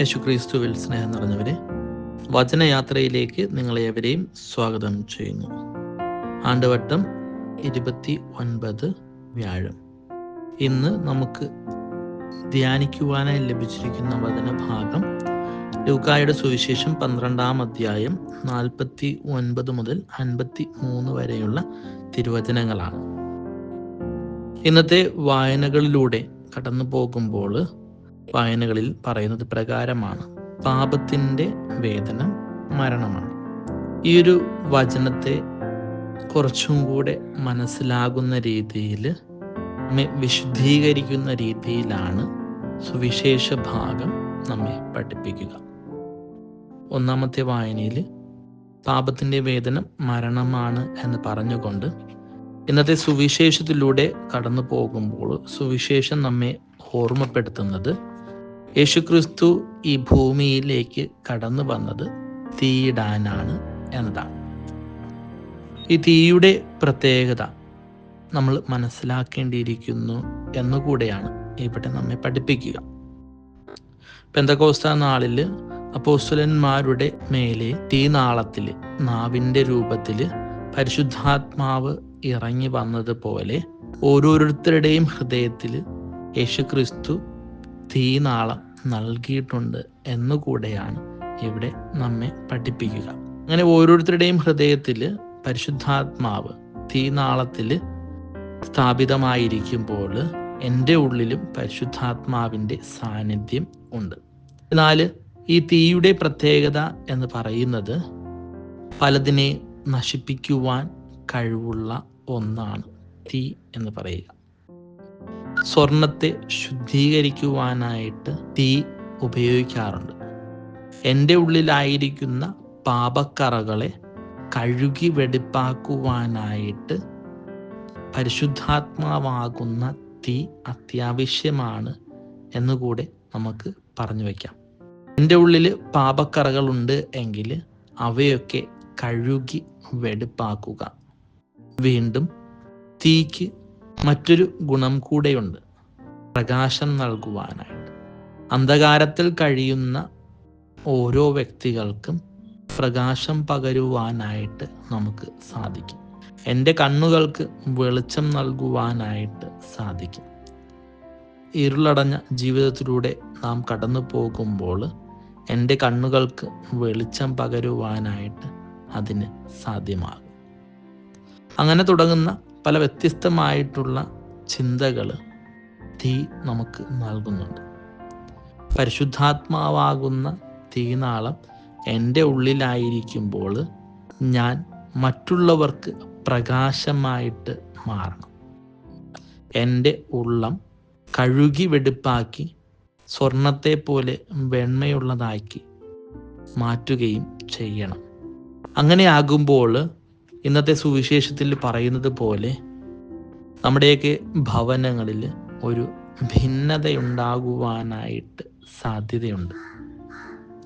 യേശുക്രിസ്തുവിൽ സ്നേഹം നിറഞ്ഞവരെ വചനയാത്രയിലേക്ക് നിങ്ങളെ എവരെയും സ്വാഗതം ചെയ്യുന്നു. ആണ്ടുവട്ടം ഇരുപത്തി ഒൻപത് വ്യാഴം. ഇന്ന് നമുക്ക് ധ്യാനിക്കുവാനായി ലഭിച്ചിരിക്കുന്ന വചനഭാഗം ലൂക്കായുടെ സുവിശേഷം പന്ത്രണ്ടാം അധ്യായം നാൽപ്പത്തി ഒൻപത് മുതൽ അൻപത്തി മൂന്ന് വരെയുള്ള തിരുവചനങ്ങളാണ്. ഇന്നത്തെ വായനകളിലൂടെ കടന്നു പോകുമ്പോൾ വായനകളിൽ പറയുന്നത് പ്രകാരമാണ്. പാപത്തിന്റെ വേദന മരണമാണ്. ഈ ഒരു വചനത്തെ കുറച്ചും കൂടെ മനസ്സിലാകുന്ന രീതിയിൽ വിശുദ്ധീകരിക്കുന്ന രീതിയിലാണ് സുവിശേഷ ഭാഗം നമ്മെ പഠിപ്പിക്കുക. ഒന്നാമത്തെ വായനയിൽ പാപത്തിന്റെ വേദന മരണമാണ് എന്ന് പറഞ്ഞുകൊണ്ട് ഇന്നത്തെ സുവിശേഷത്തിലൂടെ കടന്നു പോകുമ്പോൾ സുവിശേഷം നമ്മെ ഓർമ്മപ്പെടുത്തുന്നത് യേശുക്രിസ്തു ഈ ഭൂമിയിലേക്ക് കടന്നു വന്നത് തീയിടാനാണ് എന്നതാണ്. ഈ തീയുടെ പ്രത്യേകത നമ്മൾ മനസ്സിലാക്കേണ്ടിയിരിക്കുന്നു എന്നുകൂടെയാണ് ഇവിടെ നമ്മെ പഠിപ്പിക്കുക. പെന്തകോസ്ത നാളിൽ അപ്പോസ്തുലന്മാരുടെ മേലെ തീനാളത്തിൽ നാവിന്റെ രൂപത്തിൽ പരിശുദ്ധാത്മാവ് ഇറങ്ങി വന്നതുപോലെ ഓരോരുത്തരുടെയും ഹൃദയത്തിൽ യേശുക്രിസ്തു തീനാളം നൽകിയിട്ടുണ്ട് എന്നുകൂടെയാണ് ഇവിടെ നമ്മെ പഠിപ്പിക്കുക. അങ്ങനെ ഓരോരുത്തരുടെയും ഹൃദയത്തിൽ പരിശുദ്ധാത്മാവ് തീനാളത്തിൽ സ്ഥാപിതമായിരിക്കുമ്പോൾ എന്റെ ഉള്ളിലും പരിശുദ്ധാത്മാവിന്റെ സാന്നിധ്യം ഉണ്ട്. എന്നാൽ ഈ തീയുടെ പ്രത്യേകത എന്ന് പറയുന്നത് പലതിനെ നശിപ്പിക്കുവാൻ കഴിവുള്ള ഒന്നാണ്. തീ എന്ന് പറയുക. സ്വർണത്തെ ശുദ്ധീകരിക്കുവാനായിട്ട് തീ ഉപയോഗിക്കാറുണ്ട്. എന്റെ ഉള്ളിലായിരിക്കുന്ന പാപക്കറകളെ കഴുകി വെടിപ്പാക്കുവാനായിട്ട് പരിശുദ്ധാത്മാവാകുന്ന തീ അത്യാവശ്യമാണ് എന്നുകൂടെ നമുക്ക് പറഞ്ഞു വയ്ക്കാം. എന്റെ ഉള്ളിൽ പാപക്കറകളുണ്ട് എങ്കിൽ അവയൊക്കെ കഴുകി വെടിപ്പാക്കുക. വീണ്ടും തീക്ക് മറ്റൊരു ഗുണം കൂടെയുണ്ട്. പ്രകാശം നൽകുവാനായിട്ട്. അന്ധകാരത്തിൽ കഴിയുന്ന ഓരോ വ്യക്തികൾക്കും പ്രകാശം പകരുവാനായിട്ട് നമുക്ക് സാധിക്കും. എന്റെ കണ്ണുകൾക്ക് വെളിച്ചം നൽകുവാനായിട്ട് സാധിക്കും. ഇരുളടഞ്ഞ ജീവിതത്തിലൂടെ നാം കടന്നു പോകുമ്പോൾ എന്റെ കണ്ണുകൾക്ക് വെളിച്ചം പകരുവാനായിട്ട് അതിന് സാധ്യമാകും. അങ്ങനെ തുടങ്ങുന്ന പല വ്യത്യസ്തമായിട്ടുള്ള ചിന്തകൾ തീ നമുക്ക് നൽകുന്നുണ്ട്. പരിശുദ്ധാത്മാവാകുന്ന തീനാളം എന്റെ ഉള്ളിലായിരിക്കുമ്പോൾ ഞാൻ മറ്റുള്ളവർക്ക് പ്രകാശമായിട്ട് മാറണം. എന്റെ ഉള്ളം കഴുകി വെടുപ്പാക്കി സ്വർണത്തെ പോലെ വെണ്മയുള്ളതാക്കി മാറ്റുകയും ചെയ്യണം. അങ്ങനെ ആകുമ്പോൾ ഇന്നത്തെ സുവിശേഷത്തിൽ പറയുന്നത് പോലെ നമ്മുടെയൊക്കെ ഭവനങ്ങളിൽ ഒരു ഭിന്നതയുണ്ടാകുവാനായിട്ട് സാധ്യതയുണ്ട്.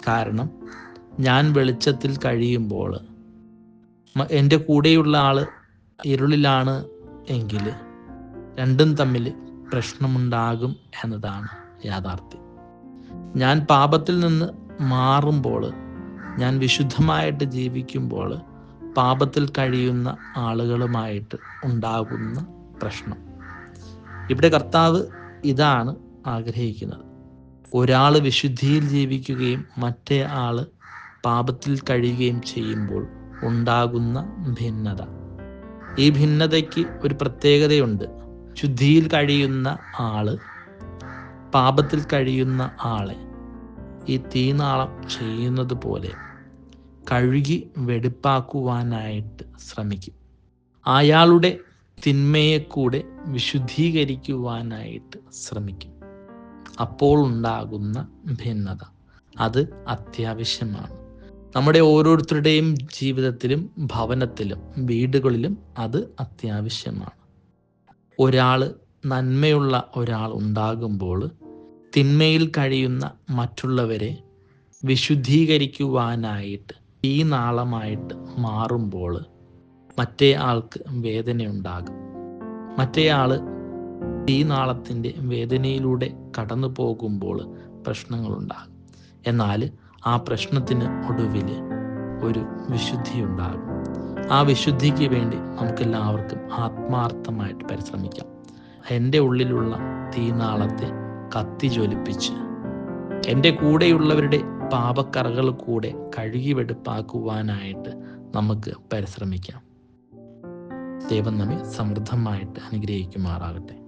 കാരണം ഞാൻ വെളിച്ചത്തിൽ കഴിയുമ്പോൾ എന്റെ കൂടെയുള്ള ആൾ ഇരുളിലാണ് എങ്കിൽ രണ്ടും തമ്മിൽ പ്രശ്നമുണ്ടാകും എന്നതാണ് യാഥാർത്ഥ്യം. ഞാൻ പാപത്തിൽ നിന്ന് മാറുമ്പോൾ ഞാൻ വിശുദ്ധമായിട്ട് ജീവിക്കുമ്പോൾ പാപത്തിൽ കഴിയുന്ന ആളുകളുമായിട്ട് ഉണ്ടാകുന്ന പ്രശ്നം. ഇവിടെ കർത്താവ് ഇതാണ് ആഗ്രഹിക്കുന്നത്. ഒരാൾ വിശുദ്ധിയിൽ ജീവിക്കുകയും മറ്റേ ആൾ പാപത്തിൽ കഴിയുകയും ചെയ്യുമ്പോൾ ഉണ്ടാകുന്ന ഭിന്നത. ഈ ഭിന്നതയ്ക്ക് ഒരു പ്രത്യേകതയുണ്ട്. ശുദ്ധിയിൽ കഴിയുന്ന ആൾ പാപത്തിൽ കഴിയുന്ന ആളെ ഈ തീനാളം ചെയ്യുന്നത് പോലെ കഴുകി വെടിപ്പാക്കുവാനായിട്ട് ശ്രമിക്കും. അയാളുടെ തിന്മയെ കൂടെ വിശുദ്ധീകരിക്കുവാനായിട്ട് ശ്രമിക്കും. അപ്പോൾ ഉണ്ടാകുന്ന ഭിന്നത. അത് അത്യാവശ്യമാണ്. നമ്മുടെ ഓരോരുത്തരുടെയും ജീവിതത്തിലും ഭവനത്തിലും വീടുകളിലും അത് അത്യാവശ്യമാണ്. ഒരാൾ നന്മയുള്ള ഒരാൾ ഉണ്ടാകുമ്പോൾ തിന്മയിൽ കഴിയുന്ന മറ്റുള്ളവരെ വിശുദ്ധീകരിക്കുവാനായിട്ട് ഈ നാളമായിട്ട് മാറുമ്പോൾ മറ്റേ ആൾക്ക് വേദനയുണ്ടാകും. മറ്റേ ആൾ ഈ നാളത്തിന്റെ വേദനയിലൂടെ കടന്നു പോകുമ്പോൾ പ്രശ്നങ്ങളുണ്ടാകും. എന്നാൽ ആ പ്രശ്നത്തിന് ഒടുവിൽ ഒരു വിശുദ്ധി ഉണ്ടാകും ആ വിശുദ്ധിക്ക് വേണ്ടി നമുക്കെല്ലാവർക്കും ആത്മാർത്ഥമായിട്ട് പരിശ്രമിക്കാം. എന്റെ ഉള്ളിലുള്ള തീനാളത്തെ കത്തി ജ്വലിപ്പിച്ച് എന്റെ കൂടെയുള്ളവരുടെ പാപക്കറകൾ കൂടെ കഴുകി വെടുപ്പാക്കുവാനായിട്ട് നമുക്ക് പരിശ്രമിക്കാം. ദൈവം നമ്മെ സമൃദ്ധമായിട്ട് അനുഗ്രഹിക്കുമാറാകട്ടെ.